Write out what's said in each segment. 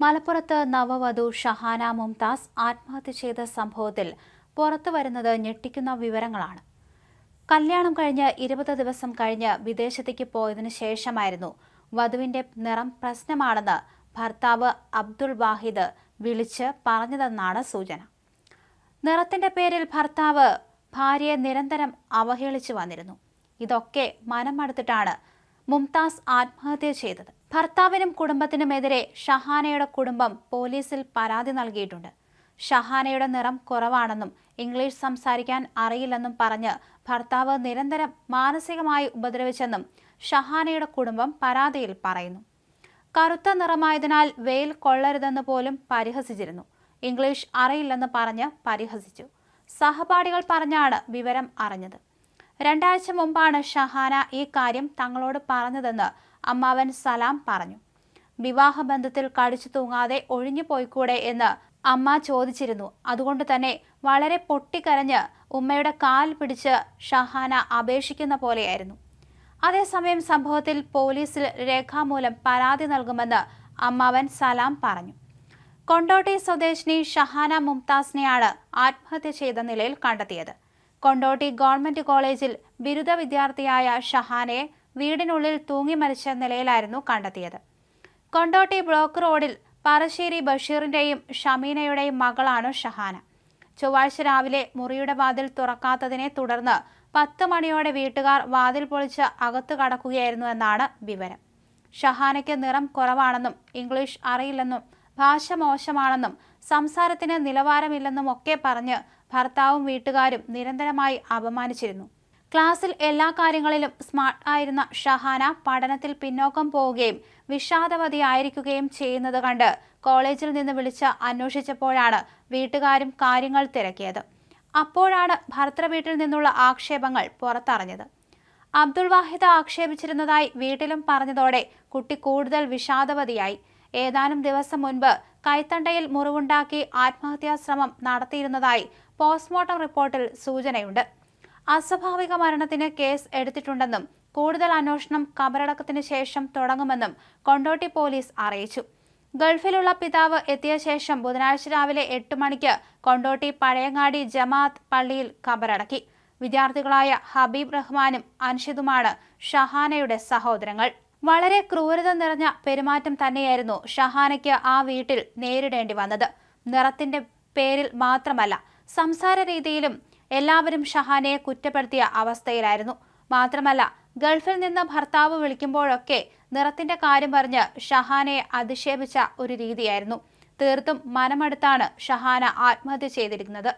മലപ്പുറത്ത് നവവധു ഷഹാന മുംതാസ് ആത്മഹത്യ ചെയ്ത സംഭവത്തിൽ പുറത്തു വരുന്നത് ഞെട്ടിക്കുന്ന വിവരങ്ങളാണ്. കല്യാണം കഴിഞ്ഞ് ഇരുപത് ദിവസം കഴിഞ്ഞ് വിദേശത്തേക്ക് പോയതിനു ശേഷമായിരുന്നു വധുവിന്റെ നിറം പ്രശ്നമാണെന്ന് ഭർത്താവ് അബ്ദുൾ വാഹിദ് വിളിച്ച് പറഞ്ഞതെന്നാണ് സൂചന. നിറത്തിന്റെ പേരിൽ ഭർത്താവ് ഭാര്യയെ നിരന്തരം അവഹേളിച്ചു വന്നിരുന്നു. ഇതൊക്കെ മനം മടുത്തിട്ടാണ് മുംതാസ് ആത്മഹത്യ ചെയ്തത്. ഭർത്താവിനും കുടുംബത്തിനുമെതിരെ ഷഹാനയുടെ കുടുംബം പോലീസിൽ പരാതി നൽകിയിട്ടുണ്ട്. ഷഹാനയുടെ നിറം കുറവാണെന്നും ഇംഗ്ലീഷ് സംസാരിക്കാൻ അറിയില്ലെന്നും പറഞ്ഞ് ഭർത്താവ് നിരന്തരം മാനസികമായി ഉപദ്രവിച്ചെന്നും ഷഹാനയുടെ കുടുംബം പരാതിയിൽ പറയുന്നു. കറുത്ത നിറമായതിനാൽ വെയിൽ കൊള്ളരുതെന്ന് പോലും പരിഹസിച്ചിരുന്നു. ഇംഗ്ലീഷ് അറിയില്ലെന്ന് പറഞ്ഞ് പരിഹസിച്ചു. സഹപാഠികൾ പറഞ്ഞാണ് വിവരം അറിഞ്ഞത്. രണ്ടാഴ്ച മുമ്പാണ് ഷഹാന ഈ കാര്യം തങ്ങളോട് പറഞ്ഞതെന്ന് അമ്മാവൻ സലാം പറഞ്ഞു. വിവാഹബന്ധത്തിൽ കടിച്ചു തൂങ്ങാതെ ഒഴിഞ്ഞു പോയിക്കൂടെ എന്ന് അമ്മ ചോദിച്ചിരുന്നു. അതുകൊണ്ട് തന്നെ വളരെ പൊട്ടിക്കരഞ്ഞ് ഉമ്മയുടെ കാൽ പിടിച്ച് ഷഹാന അപേക്ഷിക്കുന്ന പോലെയായിരുന്നു. അതേസമയം സംഭവത്തിൽ പോലീസിൽ രേഖാമൂലം പരാതി നൽകുമെന്ന് അമ്മാവൻ സലാം പറഞ്ഞു. കൊണ്ടോട്ടി സ്വദേശിനി ഷഹാന മുംതാസിനെയാണ് ആത്മഹത്യ ചെയ്ത നിലയിൽ കണ്ടെത്തിയത്. കൊണ്ടോട്ടി ഗവൺമെന്റ് കോളേജിൽ ബിരുദ വിദ്യാർത്ഥിയായ ഷഹാനെ വീടിനുള്ളിൽ തൂങ്ങി മരിച്ച നിലയിലായിരുന്നു കണ്ടെത്തിയത്. കൊണ്ടോട്ടി ബ്ലോക്ക് റോഡിൽ പറശ്ശേരി ബഷീറിന്റെയും ഷമീനയുടെയും മകളാണ് ഷഹാന. ചൊവ്വാഴ്ച രാവിലെ മുറിയുടെ വാതിൽ തുറക്കാത്തതിനെ തുടർന്ന് പത്ത് മണിയോടെ വീട്ടുകാർ വാതിൽ പൊളിച്ച് അകത്തു കടക്കുകയായിരുന്നു എന്നാണ് വിവരം. ഷഹാനയ്ക്ക് നിറം കുറവാണെന്നും ഇംഗ്ലീഷ് അറിയില്ലെന്നും ഭാഷ മോശമാണെന്നും സംസാരത്തിന് നിലവാരമില്ലെന്നും ഒക്കെ പറഞ്ഞ് ഭർത്താവും വീട്ടുകാരും നിരന്തരമായി അപമാനിച്ചിരുന്നു. ക്ലാസ്സിൽ എല്ലാ കാര്യങ്ങളിലും സ്മാർട്ട് ആയിരുന്ന ഷഹാന പഠനത്തിൽ പിന്നോക്കം പോവുകയും വിഷാദവതിയായിരിക്കുകയും ചെയ്യുന്നത് കണ്ട് കോളേജിൽ നിന്ന് വിളിച്ച് അന്വേഷിച്ചപ്പോഴാണ് വീട്ടുകാരും കാര്യങ്ങൾ തിരക്കിയത്. അപ്പോഴാണ് ഭർത്തൃ വീട്ടിൽ നിന്നുള്ള ആക്ഷേപങ്ങൾ പുറത്തറിഞ്ഞത്. അബ്ദുൾ വാഹിദ് ആക്ഷേപിച്ചിരുന്നതായി വീട്ടിലും പറഞ്ഞതോടെ കുട്ടി കൂടുതൽ വിഷാദവതിയായി. ഏതാനും ദിവസം മുൻപ് കൈത്തണ്ടയിൽ മുറിവുണ്ടാക്കി ആത്മഹത്യാ ശ്രമം നടത്തിയിരുന്നതായി പോസ്റ്റ്മോർട്ടം റിപ്പോർട്ടിൽ സൂചനയുണ്ട്. അസ്വാഭാവിക മരണത്തിന് കേസ് എടുത്തിട്ടുണ്ടെന്നും കൂടുതൽ അന്വേഷണം കബറടക്കത്തിന് ശേഷം തുടങ്ങുമെന്നും കൊണ്ടോട്ടി പോലീസ് അറിയിച്ചു. ഗൾഫിലുള്ള പിതാവ് എത്തിയ ശേഷം ബുധനാഴ്ച രാവിലെ എട്ട് മണിക്ക് കൊണ്ടോട്ടി പഴയങ്ങാടി ജമാഅത്ത് പള്ളിയിൽ കബറടക്കി. വിദ്യാർത്ഥികളായ ഹബീബ് റഹ്മാനും അൻഷിദുമാണ് ഷഹാനയുടെ സഹോദരങ്ങൾ. വളരെ ക്രൂരത നിറഞ്ഞ പെരുമാറ്റം തന്നെയായിരുന്നു ഷഹാനയ്ക്ക് ആ വീട്ടിൽ നേരിടേണ്ടി വന്നത്. നിറത്തിന്റെ പേരിൽ മാത്രമല്ല സംസാര രീതിയിലും എല്ലാവരും ഷഹാനയെ കുറ്റപ്പെടുത്തിയ അവസ്ഥയിലായിരുന്നു. മാത്രമല്ല ഗൾഫിൽ നിന്ന് ഭർത്താവ് വിളിക്കുമ്പോഴൊക്കെ നിറത്തിന്റെ കാര്യം പറഞ്ഞ് ഷഹാനയെ അധിക്ഷേപിച്ച ഒരു രീതിയായിരുന്നു. തീർത്തും മനമടുത്താണ് ഷഹാന ആത്മഹത്യ ചെയ്തിരിക്കുന്നത്.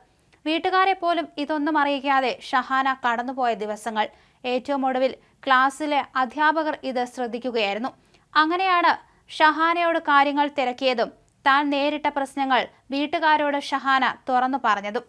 വീട്ടുകാരെ പോലും ഇതൊന്നും അറിയിക്കാതെ ഷഹാന കടന്നുപോയ ദിവസങ്ങൾ. ഏറ്റവും ഒടുവിൽ ക്ലാസ്സിലെ അധ്യാപകർ ഇത് ശ്രദ്ധിക്കുകയായിരുന്നു. അങ്ങനെയാണ് ഷഹാനയോട് കാര്യങ്ങൾ തിരക്കിയതും താൻ നേരിട്ട പ്രശ്നങ്ങൾ വീട്ടുകാരോട് ഷഹാന തുറന്നു പറഞ്ഞതും.